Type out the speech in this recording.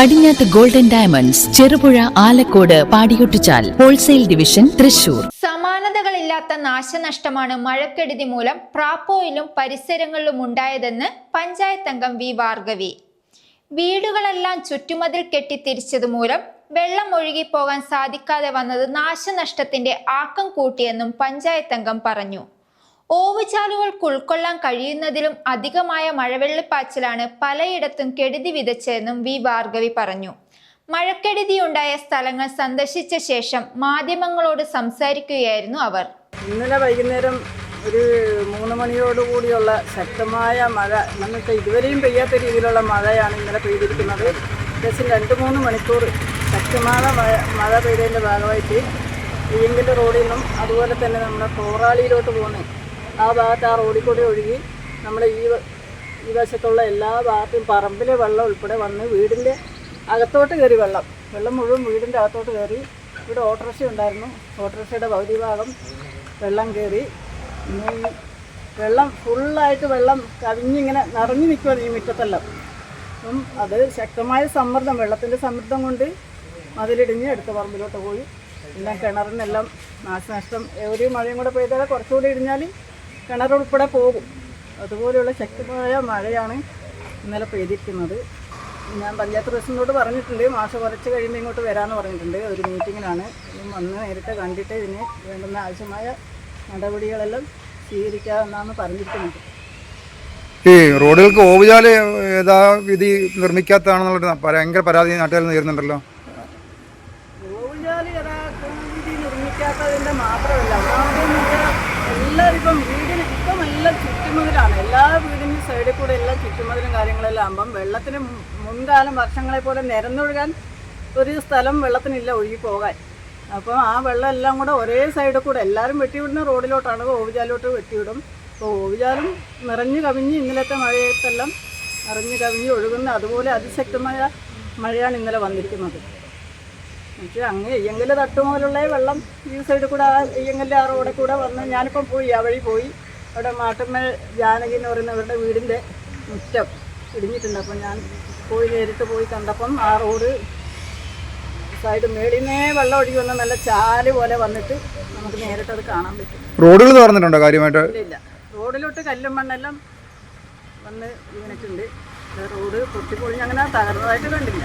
പടിഞ്ഞാത്ത് golden diamonds Cherupuzha Alakode Padiyottuchal wholesale division Thrissur. സമാനതകളില്ലാത്ത നാശനഷ്ടമാണ് മഴക്കെടുതി മൂലം പ്രാപ്പോയിലും പരിസരങ്ങളിലും ഉണ്ടായതെന്ന് പഞ്ചായത്ത് അംഗം വി ഭാർഗവി. വീടുകളെല്ലാം ചുറ്റുമതിൽ കെട്ടിത്തിരിച്ചത് മൂലം വെള്ളം ഒഴുകിപ്പോകാൻ സാധിക്കാതെ വന്നത് നാശനഷ്ടത്തിന്റെ ആക്കം കൂട്ടിയെന്നും പഞ്ചായത്ത് അംഗം പറഞ്ഞു. ഓവുചാലുകൾക്ക് ഉൾക്കൊള്ളാൻ കഴിയുന്നതിലും അധികമായ മഴവെള്ളപ്പാച്ചിലാണ് പലയിടത്തും കെടുതി വിതച്ചതെന്നും വി ഭാർഗവി പറഞ്ഞു. മഴക്കെടുതിയുണ്ടായ സ്ഥലങ്ങൾ സന്ദർശിച്ച ശേഷം മാധ്യമങ്ങളോട് സംസാരിക്കുകയായിരുന്നു അവർ. ഇന്നലെ വൈകുന്നേരം ഒരു മൂന്ന് മണിയോടുകൂടിയുള്ള ശക്തമായ മഴ നമുക്ക് ഇതുവരെയും പെയ്യാത്ത രീതിയിലുള്ള മഴയാണ് ഇന്നലെ പെയ്തിരിക്കുന്നത്. ഏകദേശം രണ്ട് മൂന്ന് മണിക്കൂർ ശക്തമായ മഴ മഴ പെയ്തതിന്റെ ഭാഗമായിട്ട് ഈയങ്കൽ റോഡിൽ നിന്നും അതുപോലെ തന്നെ നമ്മുടെ കോറാളിയിലോട്ട് പോകുന്നത് ആ ഭാഗത്ത് ആ റോഡിൽ കൂടി ഒഴുകി നമ്മുടെ ഈ ഈ വശത്തുള്ള എല്ലാ ഭാഗത്തും പറമ്പിലെ വെള്ളം ഉൾപ്പെടെ വന്ന് വീടിന്റെ അകത്തോട്ട് കയറി വെള്ളം. വെള്ളം മുഴുവൻ വീടിന്റെ അകത്തോട്ട് കയറി. ഇവിടെ ഓട്ടോറിക്ഷ ഉണ്ടായിരുന്നു. ഓട്ടോറിക്ഷയുടെ പകുതി ഭാഗം വെള്ളം കയറി. വെള്ളം ഫുള്ളായിട്ട് വെള്ളം കവിഞ്ഞിങ്ങനെ നിറഞ്ഞു നിൽക്കുകയാണ് ഈ മുറ്റത്തെല്ലാം. അപ്പം അത് ശക്തമായ സമ്മർദ്ദം വെള്ളത്തിന്റെ സമ്മർദ്ദം കൊണ്ട് മതിലിടിഞ്ഞ് അടുത്ത പറമ്പിലോട്ട് പോയി. എല്ലാം കിണറിനെല്ലാം നാശനഷ്ടം. ഒരു മഴയും കൂടെ പെയ്താൽ കുറച്ചുകൂടി ഇടിഞ്ഞാൽ കിണർ ഉൾപ്പെടെ പോകും. അതുപോലെയുള്ള ശക്തമായ മഴയാണ് ഇന്നലെ പെയ്തിരിക്കുന്നത്. ഞാൻ പഞ്ചായത്ത് പ്രസിഡന്റിനോട് പറഞ്ഞിട്ടുണ്ട് മാസം കുറച്ച് കഴിയുമ്പോൾ ഇങ്ങോട്ട് വരാമെന്ന് പറഞ്ഞിട്ടുണ്ട്. ഒരു മീറ്റിങ്ങിനാണ് ഇനി വന്ന് നേരിട്ട് കണ്ടിട്ട് ഇതിന് വേണ്ടുന്ന ആവശ്യമായ നടപടികളെല്ലാം സ്വീകരിക്കാമെന്നാണ് പറഞ്ഞിരിക്കുന്നത്. ഈ റോഡുകൾക്ക് ഓവുചാൽ യഥാവിധി നിർമ്മിക്കാത്തതാണെന്നുള്ള ഭയങ്കര പരാതി നാട്ടുകാർ നേരുന്നുണ്ടല്ലോ ഓവുചാൽ യഥാവിധി നിർമ്മിക്കാത്തതിന്റെ മാത്രമല്ല ഒന്നാമതെന്ന് എല്ലാം ചുറ്റുമതിലാണ്. എല്ലാ വീടിന്റെ സൈഡിൽ കൂടെ എല്ലാം ചുറ്റുമതിലും കാര്യങ്ങളെല്ലാം ആകുമ്പം വെള്ളത്തിന് മുൻകാലം വർഷങ്ങളെ പോലെ നിരന്നൊഴുകാൻ ഒരു സ്ഥലം വെള്ളത്തിനില്ല ഒഴുകി പോകാൻ. അപ്പോൾ ആ വെള്ളം എല്ലാം കൂടെ ഒരേ സൈഡിൽ കൂടെ എല്ലാവരും വെട്ടിവിടുന്ന റോഡിലോട്ടാണ് ഓവുചാലോട്ട് വെട്ടിവിടും. അപ്പോൾ ഓവുചാലും നിറഞ്ഞു കവിഞ്ഞ് ഇന്നലത്തെ മഴയത്തെല്ലാം നിറഞ്ഞു കവിഞ്ഞ് ഒഴുകുന്ന അതുപോലെ അതിശക്തമായ മഴയാണ് ഇന്നലെ വന്നിരിക്കുന്നത്. പക്ഷേ അങ്ങ് ഇയ്യങ്കൽ തട്ടുമുതലുള്ള വെള്ളം ഈ സൈഡിൽ കൂടെ ആ ഇയ്യങ്കലിന്റെ ആ റോഡിൽ കൂടെ വന്ന് ഞാനിപ്പം പോയി ആ വഴി പോയി. അവിടെ മാട്ടുമ്മൽ ജാനകി എന്ന് പറയുന്ന അവരുടെ വീടിന്റെ മുറ്റം ഇടിഞ്ഞിട്ടുണ്ട്. അപ്പം ഞാൻ പോയി നേരിട്ട് പോയി കണ്ടപ്പം ആ റോഡ് സൈഡ് മേളിന്നേ വെള്ളം ഒഴുകി വന്ന നല്ല ചാൽ പോലെ വന്നിട്ട് നമുക്ക് നേരിട്ട് അത് കാണാൻ പറ്റും. റോഡുകൾ തുറന്നിട്ടുണ്ടോ കാര്യമായിട്ട്? ഇല്ല റോഡിലോട്ട് കല്ലും മണ്ണെല്ലാം വന്ന് വീണിട്ടുണ്ട്. റോഡ് പൊട്ടിപ്പൊളിഞ്ഞ് അങ്ങനെ തകർന്നതായിട്ട് കണ്ടില്ല.